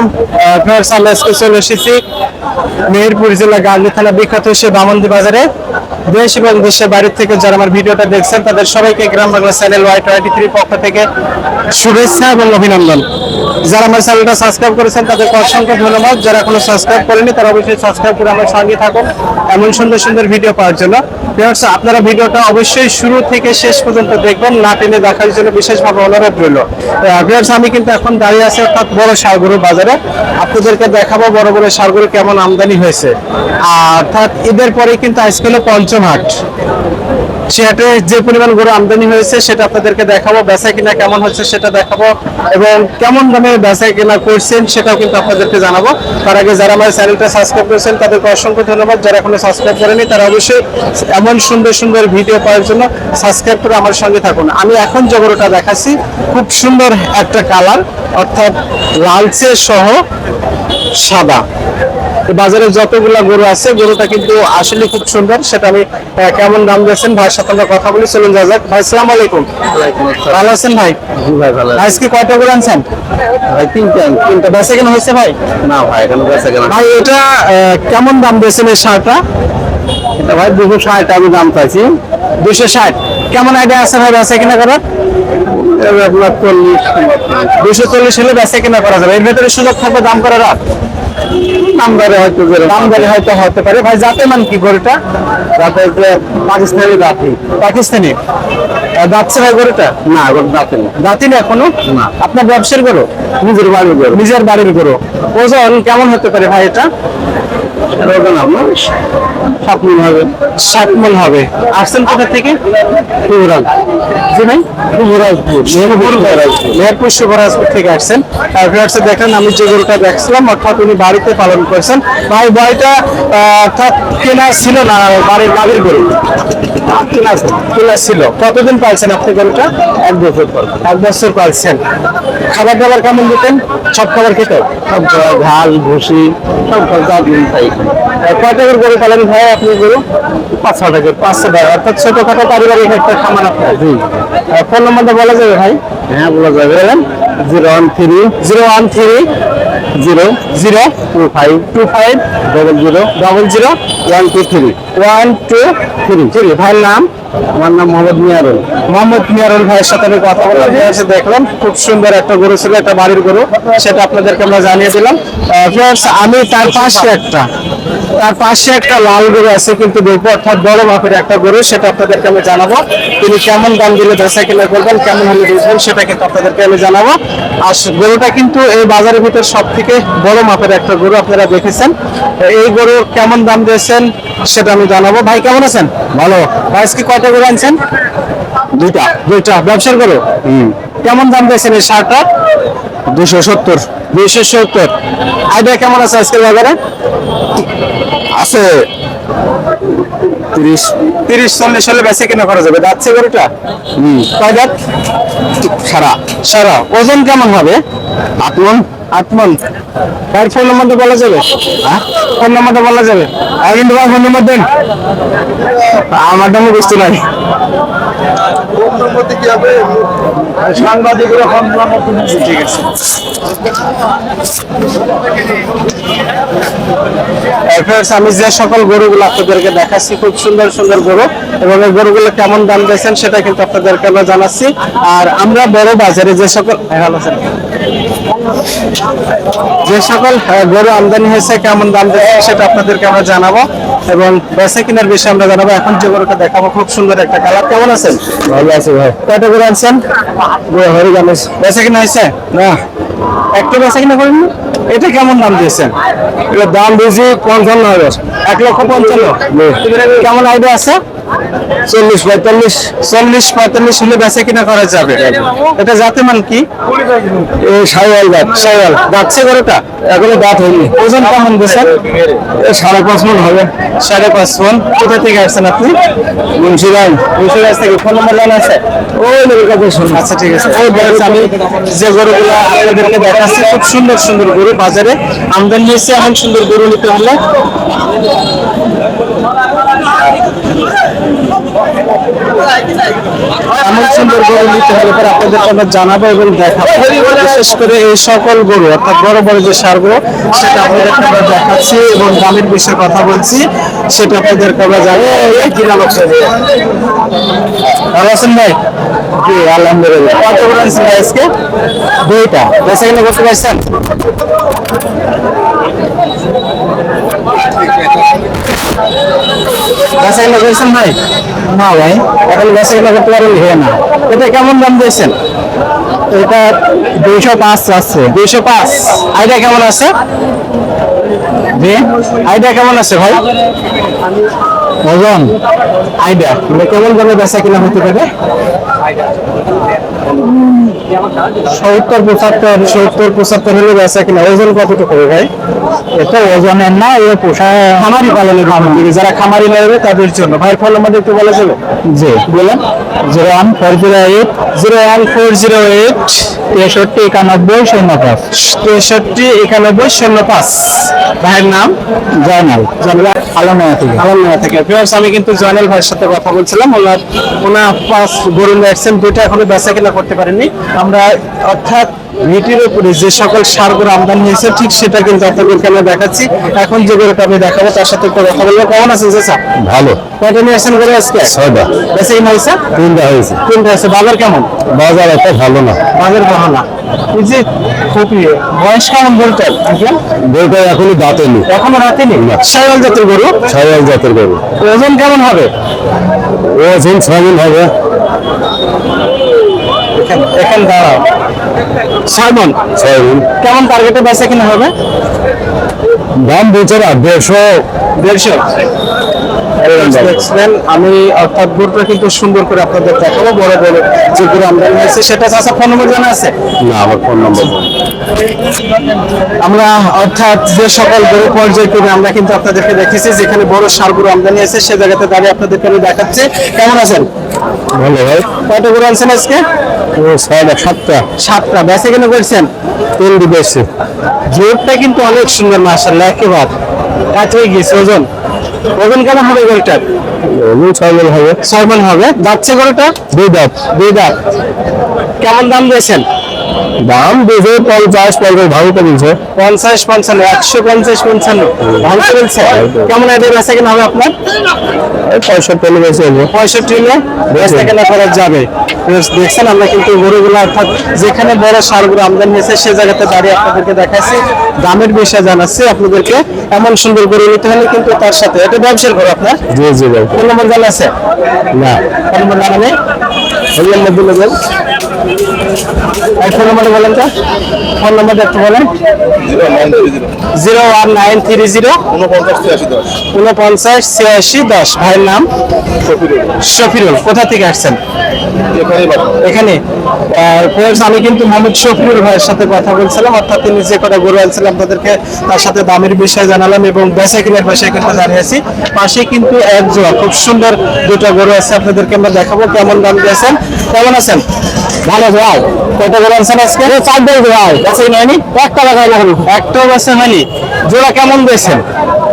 আলাইকুম আমি আজকে চলে এসেছি মেহেরপুর জেলা গাজী থানা বিখ্যাত সে বামন্দি বাজারে। দেশ এবং দেশের বাইরে থেকে যারা আমার ভিডিওটা দেখছেন, তাদের সবাইকে Gram Bangla channel Y twenty three পক্ষ থেকে শুভেচ্ছা এবং অভিনন্দন। যারা আমার চ্যানেলটা সাবস্ক্রাইব করেছেন, তাদেরকে অসংখ্য ধন্যবাদ। যারা এখনও সাবস্ক্রাইব করেনি তারা অবশ্যই সাবস্ক্রাইব করে আমার সঙ্গে থাকুন এমন সুন্দর সুন্দর ভিডিও পাওয়ার জন্য। আপনারা ভিডিওটা অবশ্যই শুরু থেকে শেষ পর্যন্ত দেখবেন, না টেনে দেখার জন্য বিশেষভাবে অনুরোধ রইল। ভিউয়ার্স আমি কিন্তু এখন দাঁড়িয়ে আছি অর্থাৎ বড় সারগরু বাজারে। আপনাদেরকে দেখাবো বড় বড় সারগরু কেমন আমদানি হয়েছে। অর্থাৎ ঈদের পরে কিন্তু আজকে হলো পঞ্চম হাট সে যে পরিমাণ গরু আমদানি হয়েছে, সেটা আপনাদেরকে দেখাবো। বেচা কিনা কেমন হচ্ছে সেটা দেখাবো এবং কেমন দামে বেচা কিনা করছেন সেটাও কিন্তু আপনাদেরকে জানাব। তার আগে যারা আমার চ্যানেলটা সাবস্ক্রাইব করেছেন, তাদেরকে অসংখ্য ধন্যবাদ। যারা এখনও সাবস্ক্রাইব করেনি তারা অবশ্যই এমন সুন্দর সুন্দর ভিডিও পাওয়ার জন্য সাবস্ক্রাইব করে আমার সঙ্গে থাকুন। আমি এখন যে গরুটা দেখাচ্ছি, খুব সুন্দর একটা কালার, অর্থাৎ লালচে সহ সাদা। বাজারে যতগুলা গরু আছে, গরুটা কিন্তু আসলে খুব সুন্দর। সেটা আমি কেমন দাম দিয়েছেন ভাইয়ের সাথে কথা বলি চলুন যা যাক। ভাই সালাম আলাইকুম। ভালো আছেন ভাই? ভাই ভালো আজকে কয়টা করে আনছেন? ভাই তিনটা। তিনটা। বেচা কেনা হয়েছে ভাই? না ভাই এখানে বেচা কেনা ভাই এটা কেমন দাম দিয়েছেন এই শার্টটা এটা ভাই দুশো ষাট আমি দাম চাইছি। দুশো ষাট। কেমন আইডিয়া আছে ভাই বেচা কেনা করার? আপনার চল্লিশ। দুশো চল্লিশ হলে বেচা কেনা করা যাবে। এর ভেতরে সুযোগ থাকবে দাম করার আর? দাম দরে হয়তো যে হয়তো হতে পারে। ভাই জাতে মান কি গরুটা? জাতে যে পাকিস্তানি জাতি। পাকিস্তানি? যাচ্ছে ভাই গরুটা? না দাঁতে না। দাঁতি না এখনও? না। আপনার ব্যবসার গরু? নিজের বাড়ির গরু। নিজের বাড়ির গরু। ওজন কেমন হতে পারে ভাই এটা? ওজন আপনার সাত মিল হবে। ষাট মন হবে। আসছেন কোথা থেকে? জি ভাই? মেহেরপুর শুভরাজপুর থেকে। আসছেন। দেখেন আমি যে গরুটা দেখছিলাম অর্থাৎ উনি বাড়িতে পালন করছেন। ভাই বয়টা অর্থাৎ কেনা ছিল না বাড়ির বাড়ির গরু? কেনা ছিল কেনা ছিল। কতদিন পালছেন আপনি গরুটা? এক বছর পর এক বছর পালছেন। খাবার দাবার কেমন দিতেন? সব খাবার খেতে? সব ঘাস ভুসি সব খরচা দিন তাই। কয় টাকার গরু পালন ভাই আপনি গরু? পাঁচশো টাকা পাঁচশো টাকা অর্থাৎ ছোটখাটো পারিবারিক একটা খামার আপনার। জি। ফোন নম্বরটা বলা যাবে ভাই? হ্যাঁ বলা যাবে। Zero one three zero one three zero zero two five two five double zero double zero one two three. One two three. Three. ভাইয়ের নাম? আমার নাম মোহাম্মদ মিয়ারুল। মোহাম্মদ মিয়ারুল ভাইয়ের সাথে আমি কথা বলে এসে দেখলাম খুব সুন্দর একটা গরু ছিল একটা বাড়ির গরু। সেটা আপনাদেরকে আমরা জানিয়ে দিলাম। আমি তার পাশে একটা। তার পাশে একটা লাল গরু আছে কিন্তু দেখব অর্থাৎ বড় মাপের একটা গরু সেটা আপনাদেরকে আমি জানাব। তিনি কেমন দাম দিলে বেচা কিনা করবেন কেমন হলে বেচবেন সেটা কিন্তু আপনাদেরকে আমি জানাব। আর গরুটা কিন্তু এই বাজারের ভিতর সব থেকে বড় মাপের একটা গরু আপনারা দেখেছেন। এই গরু কেমন দাম দিয়েছেন সেটা আমি জানাব। ভাই কেমন আছেন? ভালো। ভাই আজকে কয়টা গরু আনছেন? দুইটা। দুইটা। ব্যবসার গরু? কেমন দাম দিয়েছেন এই শার্টটা দুশো সত্তর। দুইশো সত্তর। আইডিয়া কেমন আছে আজকের বাজারে? আছে। তিরিশ তিরিশ চল্লিশ হলে বেশি কিনা করা যাবে যাচ্ছে গরুটা? কয় দাঁত? সারা। সারা। ওজন কেমন হবে? আট মন। আট মন। ভাই ফোন নম্বরটা বলা যাবে? ফোন নম্বরটা বলা যাবে? আর কিন্তু ভাই ফোন নম্বর দেন। আমার নামও বুঝতে নাই সাংবাদিকরা ফোন নম্বর ঠিক আছে। আমি যে সকল গরুগুলো আপনাদেরকে দেখাচ্ছি খুব সুন্দর সুন্দর গরু এবং এই গরুগুলো কেমন দাম দিয়েছেন সেটা কিন্তু আপনাদেরকে আমরা জানাচ্ছি। আর আমরা বড় বাজারে যে সকল হ্যাঁ, ভালো আছেন? যে সকল গরু আমদানি হয়েছে কেমন দাম দিয়েছে সেটা আপনাদেরকে আমরা জানাব এবং বেচা কেনার বিষয়ে আমরা জানাব। এখন যে গরুটা দেখাবো খুব সুন্দর একটা কালার। কেমন আছেন? ভালো আছে ভাই। কয়টা গরু আনছেন? বেচা কিনা হয়েছে? না। একটা বেচা কিনা করেন এটা কেমন দাম দিয়েছেন? এটা দাম বেশি পঞ্চান্ন হাজার। এক লক্ষ পঞ্চান্ন। কেমন আইডিয়া আছে? চল্লিশ পঁয়তাল্লিশ। চল্লিশ পঁয়তাল্লিশ হলে বেচা কিনা করা যাবে। এটা জাতে মান কি? সাইওয়াল দাঁত সাইওয়াল যাচ্ছে গরুটা? এখনও দাঁত হয়নি। ওজন কেমন সাড়ে পাঁচ মন হবে। সাড়ে পাঁচ মন। কোথা থেকে আসছেন আপনি? মুন্সিগঞ্জ। মুন্সিগঞ্জ থেকে। ফোন নম্বর জানা আছে? ওই লোকের কাছে শুনুন আচ্ছা ঠিক আছে। ওই আমি যে গরুগুলো আপনাদেরকে দেখাচ্ছি খুব সুন্দর সুন্দর গরু বাজারে। আমদানি হয়েছে এমন সুন্দর গরু নিতে হলে। এমন সুন্দর গরু নিতে হলে পরে আপনাদের আমরা জানাব এবং দেখাবো। বিশেষ করে এই সকল গরু, অর্থাৎ বড় বড় যে সারগুলো সেটা আপনাদের আমরা দেখাচ্ছি এবং দামের বিষয়ে কথা বলছি, সেটা আপনাদের আমরা জানি কি নাম ভালো আছেন ভাই? জি, আলহামদুলিল্লাহ। কত আজকে? দুইটা। কিনা করতে পারছেন? কিনা করেছেন ভাই? না ভাই এখন বেচা করতে পারেন হ্যাঁ না। এটা কেমন দাম দিয়েছেন? এটা দুইশো পাঁচ আছে। দুইশো পাঁচ। আইডিয়া কেমন আছে? জি? আইডিয়া কেমন আছে ভাই? ওজন? আইডিয়া। কেমন দামে বেচা কিনা হতে পারে? সত্তর পঁচাত্তর সত্তর পঁচাত্তর হলে বেচা কিনা। ওজন কতটুকু হবে ভাই? এটা ওজনের না এ পোষা খামারি পালনের খামারি। যারা খামারি লাগবে তাদের জন্য। ভাই ফোন নাম্বার একটু বলে যাবে জি। বলেন। Zero one four zero eight. Zero one four zero eight. তেষট্টি একানব্বই শূন্য পাঁচ। তেষট্টি একানব্বই শূন্য পাঁচ। ভাইয়ের নাম? জয়নাল। জয়নাল। আলমনা থেকে। আলমনা থেকে। ভিউয়ার্স আমি কিন্তু জয়নাল ভাইয়ের সাথে কথা বলছিলাম। ওনার ওনার পাঁচ গরু নিয়ে দুইটা এখনও বেচা কিনা করতে পারেননি। আমরা অর্থাৎ ভিটির উপরে যে সকল সারগুলো আমদানি হয়েছে ঠিক সেটা কিন্তু আপনাদেরকে আমরা দেখাচ্ছি। এখন যে গরুটা আমি দেখাবো তার সাথে একটু কথা বলব। কেমন আছেন চাচা ভালো। কয়টা নিয়ে আসছেন গরু আজকে? ছয়টা। কিনা হয়েছে? তিনটা হয়েছে। তিনটা আছে বাজার কেমন? বাজার একটা ভালো না। বাজার ভালো না। এই যে খুবই বয়স কেমন বলতে বইটা এখনই দাঁতে নি এখনও নেই সাইওয়াল জাতের গরু? ছয় জাতের গরু। ওজন কেমন হবে? ওজন ছয় হবে। এখান দাঁড়াও। ছয় মন ছয় দিন কেমন টার্গেটে বেচা কিনা হবে? দাম বলছে না দেড়শো। দেড়শো? দেখছিলেন আমি অর্থাৎ গরুটা কিন্তু সুন্দর করে আপনাদের দেখাবো বড় বড় যে গরু আমদানি হয়েছে সেটা চাষা ফোন নম্বর জানা আছে? না আমার ফোন নম্বর আমরা অর্থাৎ যে সকল গরু পর্যায় করে আমরা কিন্তু আপনাদেরকে দেখেছি যেখানে বড় সার গরু আমদানি আছে সে জায়গাতে দাঁড়িয়ে আপনাদেরকে আমি দেখাচ্ছি। কেমন আছেন? ভালো ভাই। কয়টা গরু আনছেন আজকে? ও ছয়টা সাতটা। সাতটা। বেচে কেন করছেন? দিবেছে জোরটা কিন্তু অনেক সুন্দর মাসাল্লাহ একেবারে। কাছে গেছে ওজন। ওজন কেমন হবে গরুটার? ওজন ছয় হবে। ছয় মন হবে। যাচ্ছে গরুটা? দুই দাঁত। দুই দাঁত। কেমন দাম দিয়েছেন? দাম দিয়েছে পঞ্চাশ পঞ্চাশ ভালো তো দিয়েছে। পঞ্চাশ পঞ্চান্ন একশো পঞ্চাশ পঞ্চান্ন। ভালো চলছে কেমন এদের বেচা কিনা হবে আপনার? পঁয়ষট্টি হলে বেশি হবে। পঁয়ষট্টি হলে বেচা কেনা করা যাবে। দেখছেন আমরা কিন্তু গরুগুলো অর্থাৎ যেখানে বড় সারগুলো আমদানি হয়েছে সে জায়গাতে দাঁড়িয়ে আপনাদেরকে দেখাচ্ছি। দামের বিষয়ে জানাচ্ছি আপনাদেরকে। এমন সুন্দর গরু নিতে হলে কিন্তু তার সাথে এটা ব্যবসার গরু আপনার? জি জি ভাই ফোন নম্বর জানা আছে? না। ফোন নম্বর জানা নেই? ওই মধ্যে নেবেন ফোন নম্বরটা বলেন তো। ফোন নম্বরটা একটু বলেন। Zero one nine three zero. উনপঞ্চাশ ছিয়াশি দশ। ভাইয়ের নাম? শফিরুল। কোথা থেকে আসছেন? এখানে আমি কিন্তু মোহাম্মদ শফিরুল ভাইয়ের সাথে কথা বলছিলাম অর্থাৎ তিনি যে কটা গরু আনছিলাম আপনাদেরকে তার সাথে দামের বিষয়ে জানালাম এবং বেচা কিনার বিষয়ে কিন্তু জানিয়েছি। পাশে কিন্তু এক জোড়া খুব সুন্দর দুটো গরু আছে আপনাদেরকে আমরা দেখাবো কেমন দাম দিয়েছেন। কেমন আছেন? ভালো ভাই। কয়টা গরু আনছেন আজকে? চার দিন ভাই। বেচা কিনা হয়নি? একটা লাগাই না একটাও বেচা হয়নি। জোড়া কেমন দিয়েছেন?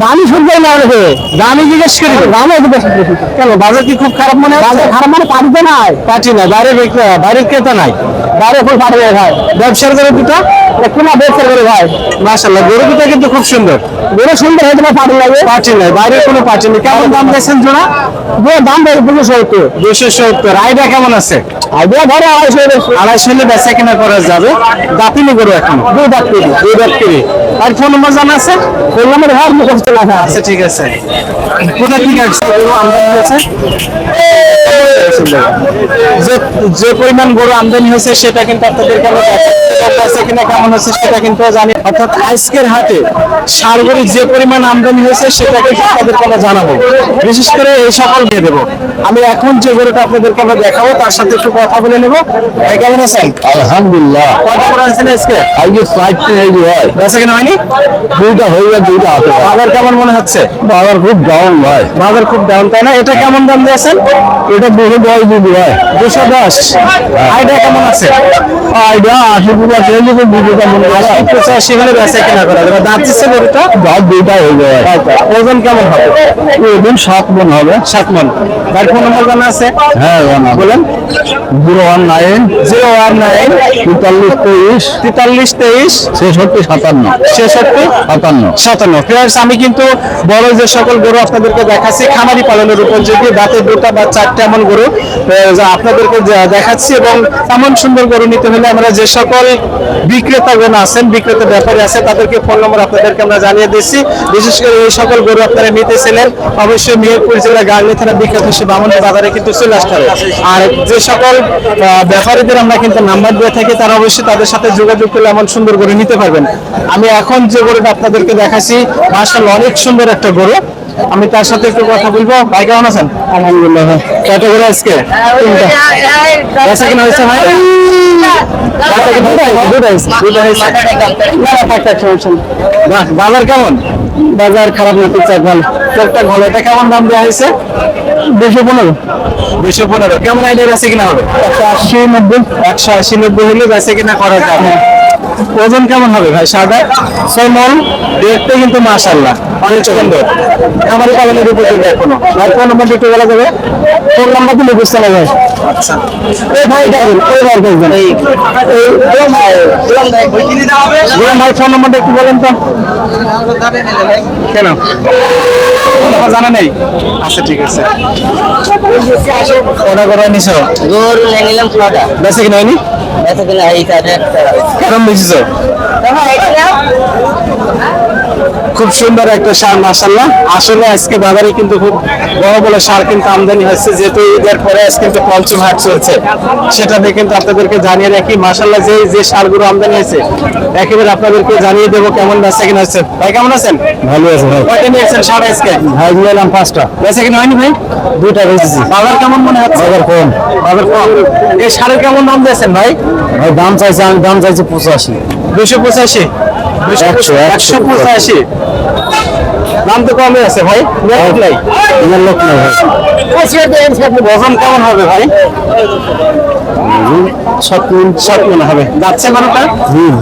দামি না হলে দামি জিজ্ঞেস করি। দামে কেন বাজার কি খুব খারাপ মনে হয় খারাপ মানে পাঠিতে নাই। পাঠি না বাইরে ক্রেতা নাই? বাইরে ফুল পাঠিয়ে ভাই। ব্যবসার করে দুটো? কিনা ব্যবসার করে ভাই। মাশাল্লাহ গরু দুটো কিন্তু খুব সুন্দর। গরু সুন্দর হয়তো পাঠি লাগে পাঠি নাই বাইরে কোনো পাঠি নেই। কেমন দাম দিয়েছেন জোড়া? দাম দেয় দুশো সত্তর। দুশো সত্তর। আইডিয়া কেমন আছে? আইডিয়া ধরে আড়াইশো আড়াইশো হলে বেচা কিনা করা যাবে। দাপিনি গরু এখন? দুই দাঁত কেজি। দুই দাঁত কেজি। আর ফোন নম্বর জানা আছে? ফোন নম্বর হ্যাঁ মুখস্থ লেখা আচ্ছা ঠিক আছে। কোথা থেকে আসছে আমদানি হয়েছে? যে যে পরিমাণ গরু আমদানি হয়েছে সেটা কিন্তু আপনাদেরকে আমরা কিনা কেমন হচ্ছে সেটা কিন্তু জানি। অর্থাৎ আজকের হাটে সার গরু যে পরিমাণ আমদানি হয়েছে সেটা কিন্তু আপনাদেরকে আমরা জানাব। বিশেষ করে এই সকল দিয়ে দেবো। আমি এখন যে গরুটা আপনাদেরকে আমরা দেখাবো তার সাথে একটু কথা বলে নেব। কেমন আছেন? আলহামদুলিল্লাহ। কয়টা করে আছেন আজকে? আজকে সাইডটা এই হয়। বেচা কিনা হয়নি? দুইটা হয়ে যায় দুইটা হয়। বাজার কেমন মনে হচ্ছে? বাজার খুব ডাউন ভাই। বাজার খুব ডাউন তাই না? এটা কেমন দাম দিয়েছেন? এটা দুশো দশ দিবি ভাই। দুশো দশ। আইডিয়া কেমন আছে? আইডিয়া আশি টাকা দুশো দুটা মনে হয় পঁচাশি হলে বেচা কিনা করা যাবে। দাঁত দিচ্ছে গরুটা? দাঁত দুইটা হয়ে যায় ওজন কেমন হবে? ওজন সাত মন হবে। সাত মন। ভাই ফোন নম্বর জানা আছে? হ্যাঁ বলেন। Zero one nine zero one nine তেতাল্লিশ তেইশ তেতাল্লিশ তেইশ ছেষট্টি সাতান্ন। ছেষট্টি সাতান্ন। ফ্রেন্ডস আমি কিন্তু বড় যে সকল গরু আপনাদেরকে দেখাচ্ছি খামারি পালনের উপর যদি দাঁতে দুটা বা চারটা এমন গরু আপনাদেরকে দেখাচ্ছি এবং এমন সুন্দর গরু নিতে হলে আমরা যে সকল বিক্রেতাগণ আছেন বিক্রেতা ব্যাপারী আছে তাদেরকে ফোন নম্বর আপনাদেরকে আমরা জানিয়ে দিচ্ছি। বিশেষ করে এই সকল গরু আপনারা নিতেছিলেন অবশ্যই মেহেরপুর জেলা গার্লি থানা বিখ্যাত সে বামনের বাজারে কিন্তু চলে আসতে হবে। আর যে সকল ব্যাপারীদের আমরা কিন্তু নাম্বার দিয়ে থাকি তারা অবশ্যই তাদের সাথে যোগাযোগ করলে এমন সুন্দর গরু নিতে পারবেন। আমি এখন যে গরুটা আপনাদেরকে দেখাচ্ছি মার্শাল অনেক সুন্দর একটা গরু। আমি তার সাথে একটু কথা বলব। ভাই কেমন আছেন? আলহামদুলিল্লাহ কয়টা গরু আজকে? তিনটা। বেচা কিনা হয়েছে ভাই? বেচা একটা বাজার কেমন? বাজার খারাপ না টুকটাক ভালো। টুকটাক ভালো। এটা কেমন দাম দেওয়া হয়েছে? দুশো পনেরো। দুশো পনেরো। কেমন আইডিয়া আছে কিনা হবে? একশো আশি নব্বই। একশো আশি নব্বই হলে বেঁচে কিনা করা যাবে। ওজন কেমন হবে ভাই? সাদা? মন? দেখতে কিন্তু মাশাল্লাহ অনেক সুন্দর। খামারি পালনের উপর এখনও। ভাই ফোন নম্বর একটু বলা যাবে? ফোন নাম্বার দিলে বুঝতে হবে আচ্ছা। এই ভাই দেখুন এই ভাই দেখবেন এই গোলাম ভাই ফোন নাম্বারটা একটু বলেন তো। কেন? আমার জানা নেই? আচ্ছা ঠিক আছে। অর্ডার করা নিছো গরু নিয়ে নিলাম ছটা বেশি কিনা হয়নি? এত কিনা এই কাজে কেমন বেশিছো খুব সুন্দর একটা সার মাসাল্লাহ আসলে আজকে বাজারে কিন্তু খুব বড় বড় সার কিন্তু আমদানি হচ্ছে যেহেতু ঈদের পরে আজকে কিন্তু পঞ্চম হাট চলছে। সেটা দিয়ে কিন্তু আপনাদেরকে জানিয়ে রাখি মাসাল্লাহ যে যে সারগুলো আমদানি হয়েছে একেবারে আপনাদেরকে জানিয়ে দেবো কেমন বেচা কিনা হচ্ছে। ভাই কেমন আছেন? ভালো আছে ভাই। কয়টা নিয়েছেন সার আজকে? ভাই নিলাম পাঁচটা। বেচা কিনা হয়নি ভাই? দুইটা বেঁচেছি। বাজার কেমন মনে হচ্ছে? বাজার কম। বাজার কম। এই সারের কেমন দাম দিয়েছেন ভাই? ভাই দাম চাইছে আমি দাম চাইছি পঁচাশি। দুশো পঁচাশি? একশো, একশো পঁচাশি। দাম তো কমে আছে ভাই। লোক নাই। লোক নাই কেমন হবে ভাই? সাত মিনিট সাত হবে। যাচ্ছে বারোটা হুম।